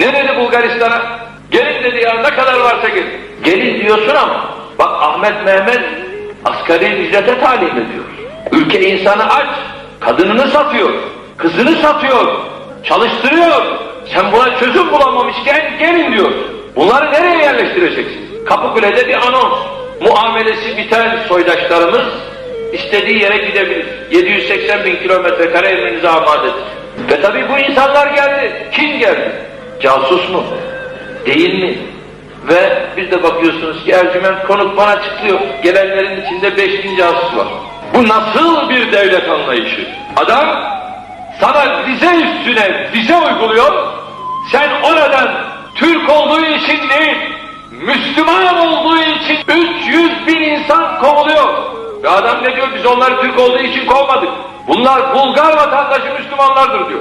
Ne dedi Bulgaristan'a? Gelin dedi ya ne kadar varsa gelin. Gelin diyorsun ama bak Ahmet Mehmet asgari ücrete talim ediyor. Ülke insanı aç, kadınını satıyor, kızını satıyor, çalıştırıyor. Sen buna çözüm bulamamışken gelin diyor. Bunları nereye yerleştireceksin? Kapıkule'de bir anons. Muamelesi biten soydaşlarımız istediği yere gidebilir. 780 bin kilometre kare emrinize amadedir. Ve tabii bu insanlar geldi. Kim geldi? Casus mu? Değil mi? Ve biz de bakıyorsunuz ki Ercüment konuk bana açıklıyor. Gelenlerin içinde 5000 casus var. Bu nasıl bir devlet anlayışı? Adam sana vize üstüne vize uyguluyor. Sen oradan Türk olduğu için değil, Müslüman olduğu için 300 bin insan kovuluyor. Ve adam ne diyor? Biz onları Türk olduğu için kovmadık. Bunlar Bulgar vatandaşı Müslümanlardır diyor.